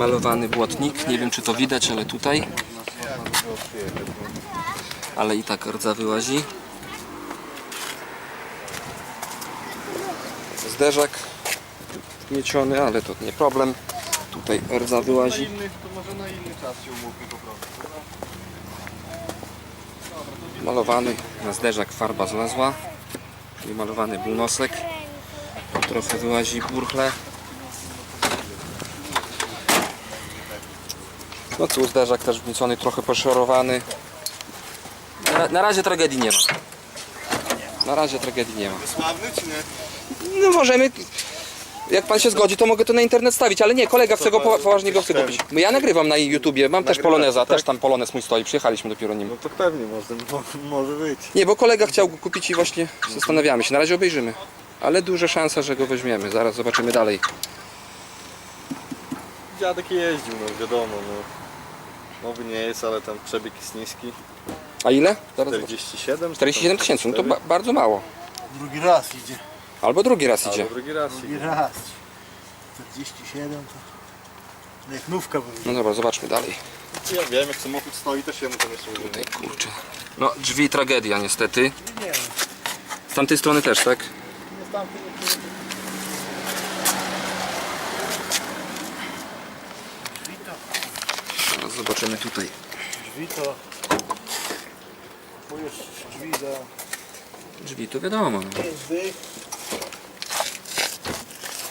malowany błotnik. Nie wiem czy to widać, ale tutaj. Ale i tak rdza wyłazi. Zderzak mieciony, ale to nie problem. Tutaj rdza wyłazi. Malowany na zderzak farba zlazła. Czyli malowany był trochę wyłazi burchle. No tu zderzak też wniecony, trochę poszorowany. Na, na razie tragedii nie ma. Na razie tragedii nie ma. Sławny czy nie? No możemy. Jak pan się zgodzi, to mogę to na internet stawić, ale nie, kolega chce go po- poważnie go chce kupić. Ja nagrywam na YouTubie, mam też poloneza, tak? też tam polonez mój stoi, przyjechaliśmy dopiero nim. No to pewnie może, mo- może być. Nie, bo kolega chciał go kupić i właśnie zastanawiamy się. Na razie obejrzymy. Ale duże szanse, że go weźmiemy. Zaraz zobaczymy dalej. Dziadek jeździł, no wiadomo, no. Nowy nie jest, ale tam przebieg jest niski. A ile? Zaraz zobaczę. 47? 47 tysięcy, no to ba bardzo mało. Drugi raz idzie. Albo drugi raz idzie. Albo drugi raz Drugi idzie. raz. 47 to... no Jak nówka No dobra, zobaczmy dalej. Ja wiem, jak samochód stoi, też jemu to nie służy. Tutaj kurczę. No drzwi tragedia niestety. Nie wiem. Z tamtej strony też, tak? Nie tam Drzwi to... Zaraz zobaczymy tutaj. Drzwi to... Tu jest drzwi do Drzwi to wiadomo. No. jazdy.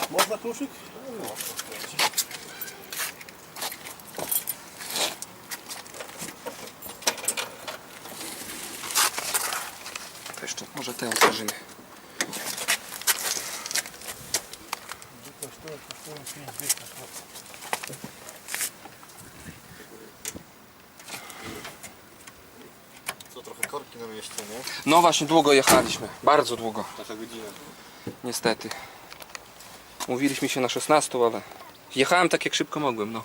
Można kluczyk? To jeszcze może te otworzymy. Kosztuje, kosztuje 5 zł. Co nie? No właśnie długo jechaliśmy. Bardzo długo. Taka godzina. Niestety. Mówiliśmy się na 16, ale jechałem tak jak szybko mogłem, no.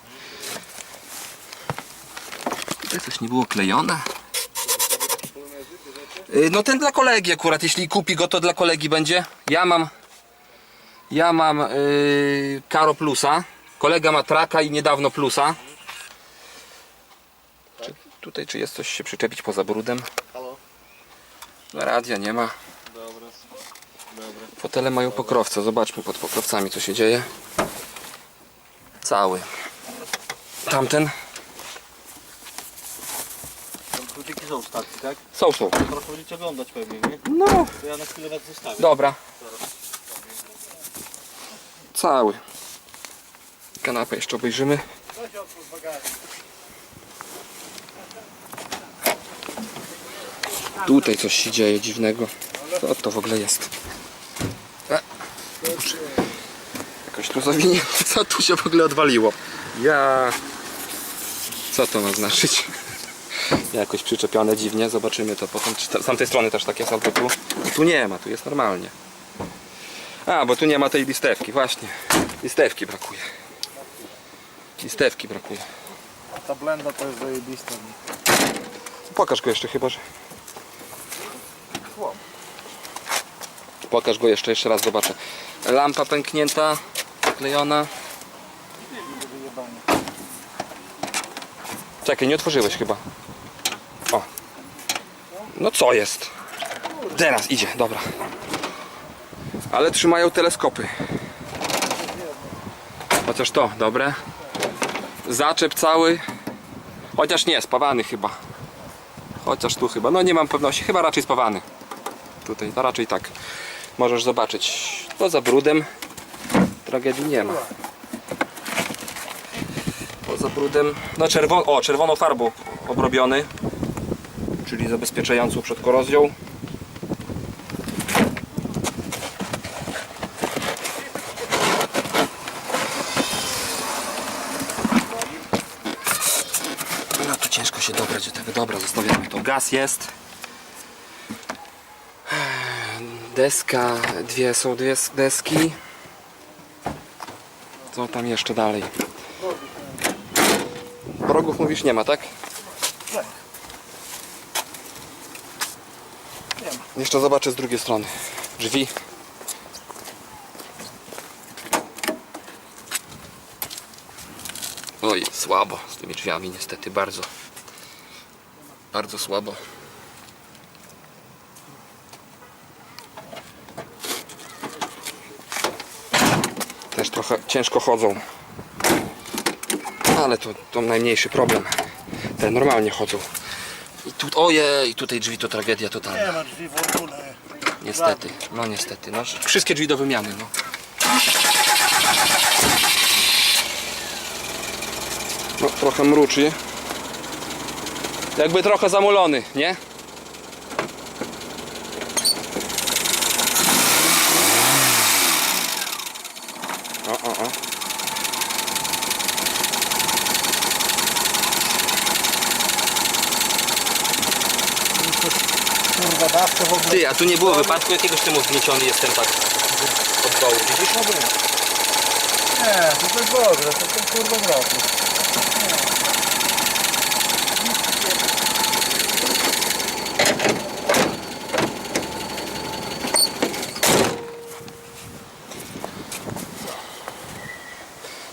Tutaj coś nie było klejone. Y, No ten dla kolegi akurat, jeśli kupi go to dla kolegi będzie. Ja mam ja mam yy, Karo Plusa. Kolega ma Traka i niedawno Plusa. Czy, tutaj czy jest coś się przyczepić poza brudem? Radia nie ma. Dobra. Dobra. Fotele mają pokrowce. Zobaczmy pod pokrowcami co się dzieje. Cały. Tamten. Tam kluczyki są w stacji, tak? Są, są. Teraz będziecie oglądać pewnie, nie? No, To ja na chwilę was zostawię. dobra. Cały. Kanapę jeszcze obejrzymy. Tutaj coś się dzieje dziwnego. Co to w ogóle jest? E, kurczę. Jakoś tu zawinie. Co tu się w ogóle odwaliło? Ja. Co to ma znaczyć? Jakoś przyczepione dziwnie. Zobaczymy to potem. Czy Z tamtej strony też tak jest, albo tu. Tu nie ma, tu jest normalnie. A, bo tu nie ma tej listewki, właśnie. Listewki brakuje. Listewki brakuje. Ta blenda to jest zajebista. Pokaż go jeszcze chyba, że... Pokaż go jeszcze, jeszcze raz zobaczę. Lampa pęknięta, zaklejona. Czekaj, nie otworzyłeś chyba. O. No co jest? Teraz idzie, dobra. Ale trzymają teleskopy. Chociaż to, dobre. Zaczep cały. Chociaż nie, spawany chyba. Chociaż tu chyba, no nie mam pewności, chyba raczej spawany. Tutaj, to raczej tak. Możesz zobaczyć. Poza brudem tragedii nie ma. Poza brudem, no czerwono, o, czerwoną farbą obrobiony, czyli zabezpieczającą przed korozją. No tu ciężko się dobrać do tego. Dobra, zostawiamy to. Gaz jest. Deska, dwie są dwie deski. Co tam jeszcze dalej? Progów mówisz nie ma, tak? Tak. Jeszcze zobaczę z drugiej strony. Drzwi. Oj, słabo z tymi drzwiami niestety, bardzo. Bardzo słabo. Też trochę ciężko chodzą. Ale to, to najmniejszy problem. Te normalnie chodzą. I tu, ojej, tutaj drzwi to tragedia totalna. Nie ma drzwi w ogóle. Niestety, no niestety. No, wszystkie drzwi do wymiany, no. No trochę mruczy. Jakby trochę zamulony, nie? O, o, o. Dawka w ogóle. Ty, a tu nie było wypadku jakiegoś temu zgnieciony jestem tak od dołu. Widzisz? Nie, to jest dobre, to ten kurwa wrotu.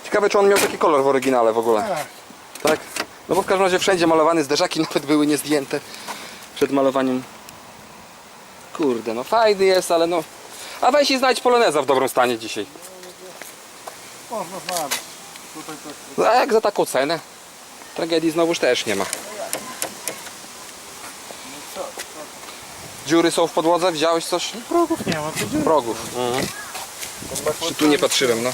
Ciekawe czy on miał taki kolor w oryginale w ogóle. Tak. Tak? No bo w każdym razie wszędzie malowane zderzaki nawet były niezdjęte przed malowaniem. Kurde, no fajny jest, ale no... A weź i znajdź poloneza w dobrym stanie dzisiaj. Można znaleźć. Tutaj tak. No, A jak za taką cenę? Tragedii znowuż też nie ma. Dziury są w podłodze? Widziałeś coś? Progów nie ma, to. Progów. Czy tu nie patrzyłem, no.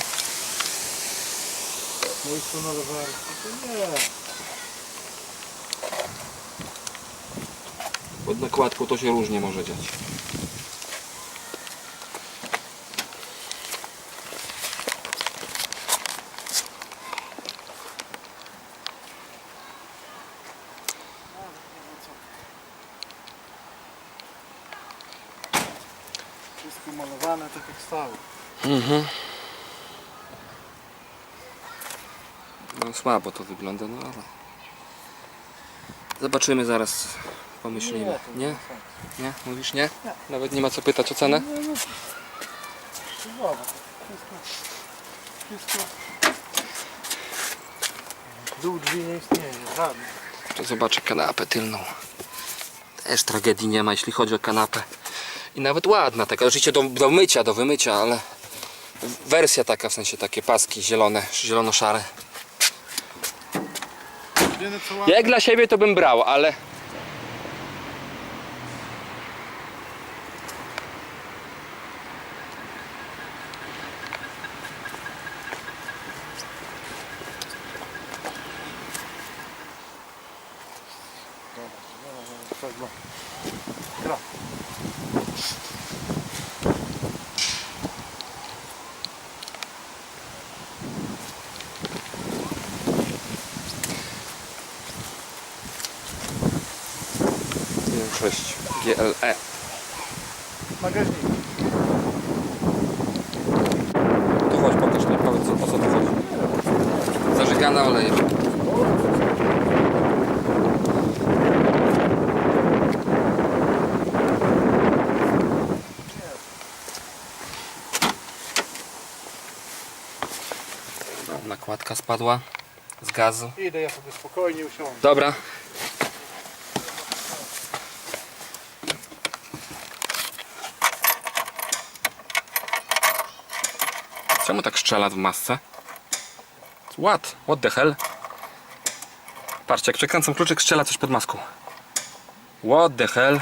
Miejsce na to nie. Pod nakładką to się różnie może dziać. Wszystko malowane tak jak stało. No słabo to wygląda, no ale... Zobaczymy zaraz, pomyślimy. Nie? Nie? Mówisz nie? Nawet nie ma co pytać o cenę? Wszystko. Dół drzwi nie istnieje. To zobaczę kanapę tylną. Też tragedii nie ma, jeśli chodzi o kanapę. I nawet ładna taka, oczywiście do, do mycia, do wymycia, ale wersja taka, w sensie takie paski zielone, zielono-szare. Jedyne co ładne, Jak dla siebie to bym brał, ale Czego? Gra. większość GLE. Magaźnik. Tu chodź, pokaż mi, powiedz o co tu chodzi. Zażygane oleje. Nakładka spadła z gazu. Idę ja sobie spokojnie usiądę. Dobra. Czemu tak strzela w masce? What? What the hell? Patrzcie, jak przekręcam kluczyk, strzela coś pod maską. What the hell?